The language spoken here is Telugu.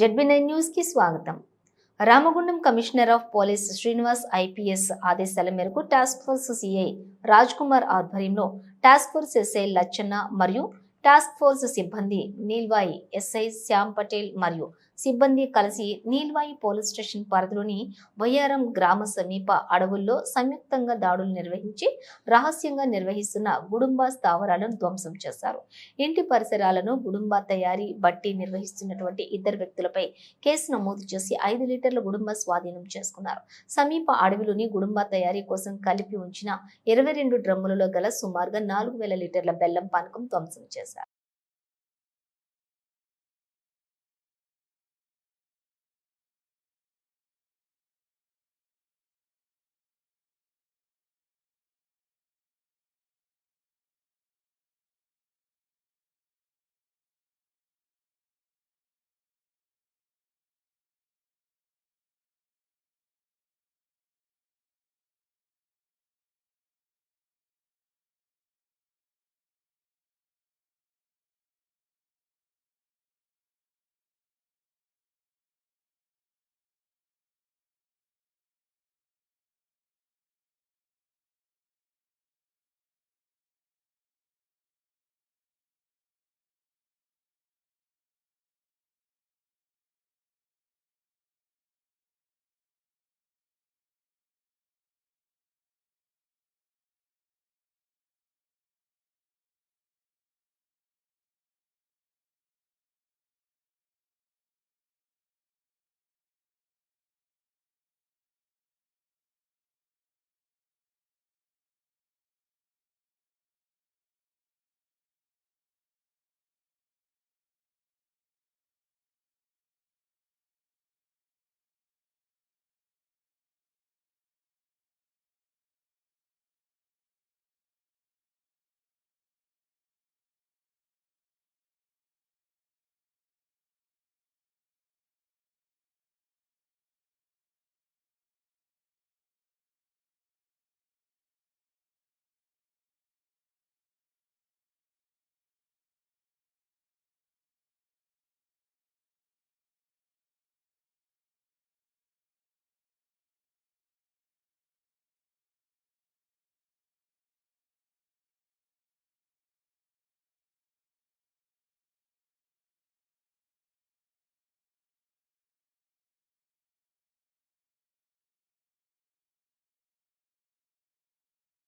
జెడ్బీ న్యూస్కి న్యూస్కి స్వాగతం. Ramagundam commissioner of police Srinivas IPS ఆదేశాల మేరకు task force CI Raj Kumar ఆధ్వర్యంలో టాస్క్ ఫోర్స్ ఎస్ఐ లచ్చన్న మరియు టాస్క్ ఫోర్స్ సిబ్బంది నీల్వాయి ఎస్ఐ శ్యామ్ పటేల్ మరియు సిబ్బంది కలిసి నీల్వాయి పోలీస్ స్టేషన్ పరిధిలోని వయ్యారం గ్రామ సమీప అడవుల్లో సంయుక్తంగా దాడులు నిర్వహించి రహస్యంగా నిర్వహిస్తున్న గుడుంబా స్థావరాలను ధ్వంసం చేశారు. ఇంటి పరిసరాలను గుడుంబా తయారీ బట్టి నిర్వహిస్తున్నటువంటి ఇద్దరు వ్యక్తులపై కేసు నమోదు చేసి ఐదు లీటర్ల గుడుంబా స్వాధీనం చేసుకున్నారు. సమీప అడవిలోని గుడుంబా తయారీ కోసం కలిపి ఉంచిన ఇరవై రెండు డ్రమ్ములలో గల సుమారుగా నాలుగు వేల లీటర్ల బెల్లం పానకం ధ్వంసం చేశారు.